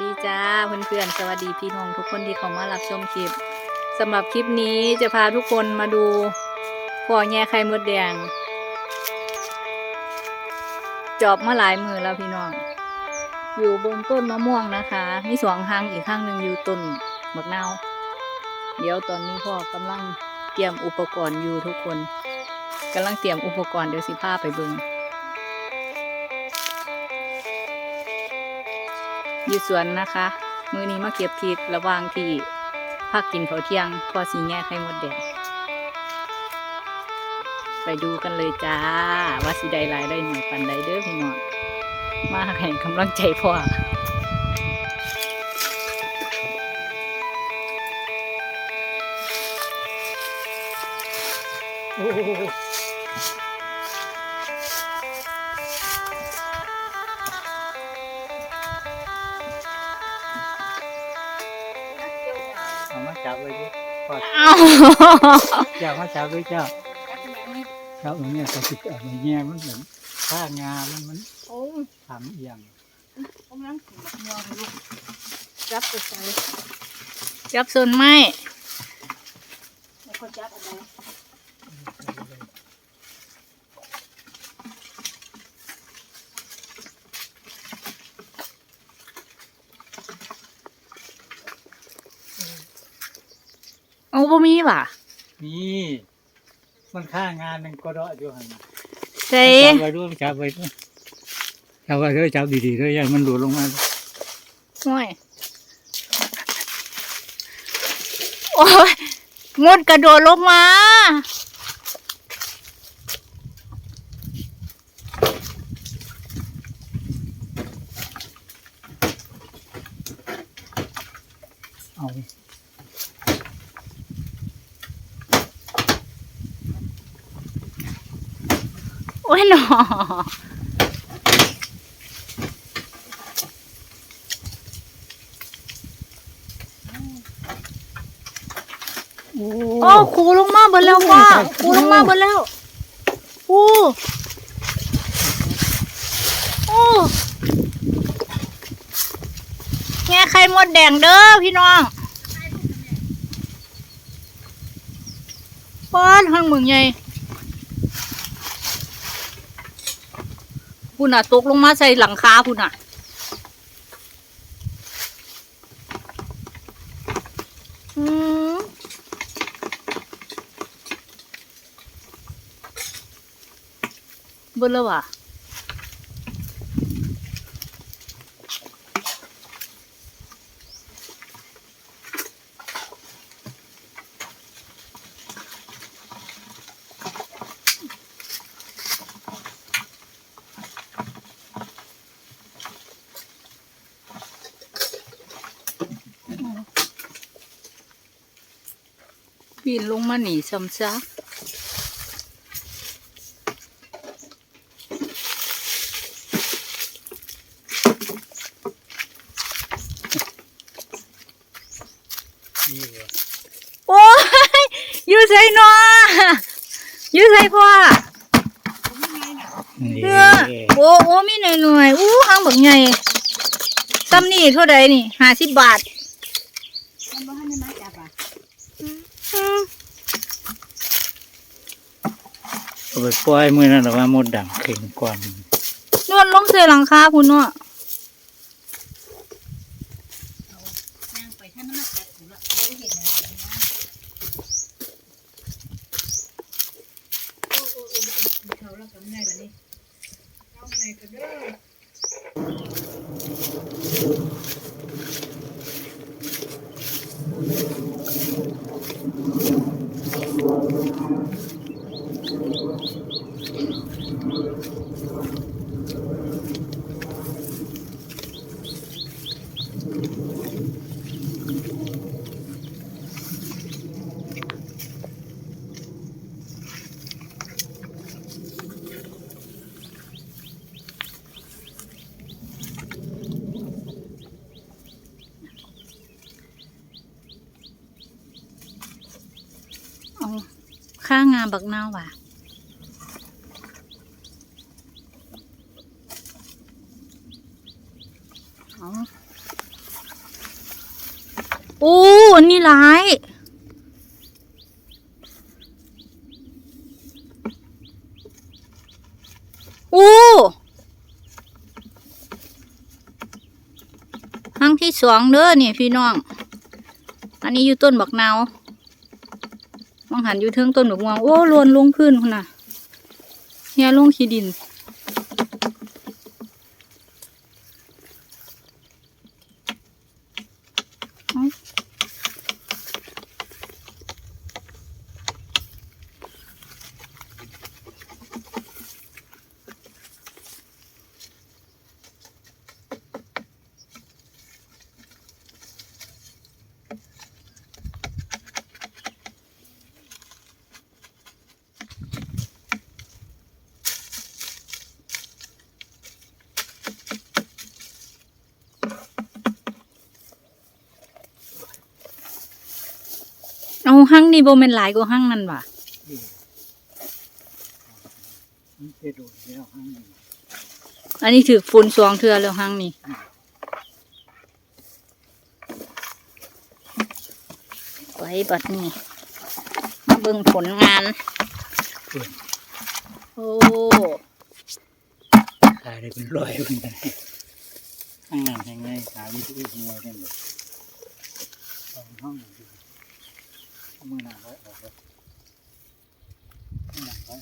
ดีจ้าเพื่อนๆสวัสดีพี่น้องทุกคนที่เข้ามารับชมคลิปสำหรับคลิปนี้จะพาทุกคนมาดูพ่อแง่ไข่มดแดง จอบมาหลายมือแล้วพี่น้อง อยู่บนต้นมะม่วงนะคะมีสองหางอีกข้างหนึ่งอยู่ต้นบักนาวเดี๋ยวตอนนี้พ่อกำลังเตรียมอุปกรณ์อยู่ทุกคนกำลังเตรียมอุปกรณ์เดี๋ยวสิพาไปเบิง อยู่สวนนะคะ มือนี้มาเก็บพริกระหว่างที่พักกินข้าวเที่ยงพอสีแง่ไข่มดแดงไปดูกันเลยจ้า ว่าสีใดลายได้หน่อยปันใดเด้อพี่น้องมาให้กำลังใจพ่อโอ้ จับเลยดิพอเอ้าอยากมาจับเลยเจ้าจับอย่างเนี้ยก็ติดเอาอย่างเงี้ยมันเหมือนข้างามันมันโอ้ทำเอียงกำลังกินบักม่วงลูกจับไปใส่จับส่วนไม้แล้วก็จับอะไร เอาบ่มีว่ะนี่มันข้างานหนึ่งก็รอดอยู่หันน่ะใส่จับไว้ด้วยจับไว้ด้วยจับไว้ด้วยจับดีๆด้วยอย่าให้มันหลุดลงมาห่วยโอ้ยงดกระโดดลงมา เอา อ้ยหนอโอ้ครูลงมาเบนแล้วว่าครูลงมาเบนแล้วโอ้โอ้แง่ไข่มดแดงเด้อพี่น้องป้อนห้างมึงไง พุ่นอะตกลงมาใส่หลังคาพุ่นอะ อืมเบิ่นแล้วว่ะ ปีนลงมาหนีซ้ำซะนี่เลยโอ้ยอยู่ใส่นออยู่ใส่พ่อนี่เพื่อโอ้โอ้มีหน่อยหน่อยๆอู้ห้างบักใหญ่ซ้ำนี่เท่าใดนี่ห้าสิบบาท เอาไปปล่อยมือนั่นหรอว่ามดดังเข่งกว่านนวดลงเสือหลังคาคุณเนาะ ข้างงามบักนาวว่ะอาโอ้อันนี้หลายโอ้ครั้งที่สองเด้อนี่พี่น้อง อันนี้อยู่ต้นบักนาว มองหันอยู่เทิงต้นบักม่วงโอ้ลวนลงพื้นคุณน่ะเฮียลงขี้ดิน หั่งนี่บ่แม่นหลายกว่าหั่งนั่นว่ะมันจะโดนแล้วห้งนึ่อันนี้ถือฝุ่นสองเทือแล้วหั่งนี่ไว้บัดนี้มาเบิ่งผลงานโอ้ขายได้เป็นร้อยคนกันห้างนั้นยังไงขายวิธีหัวกันเลยสองห้องอยู่ดีเอา มือหนาไว้ออกเลยมือหนาไว้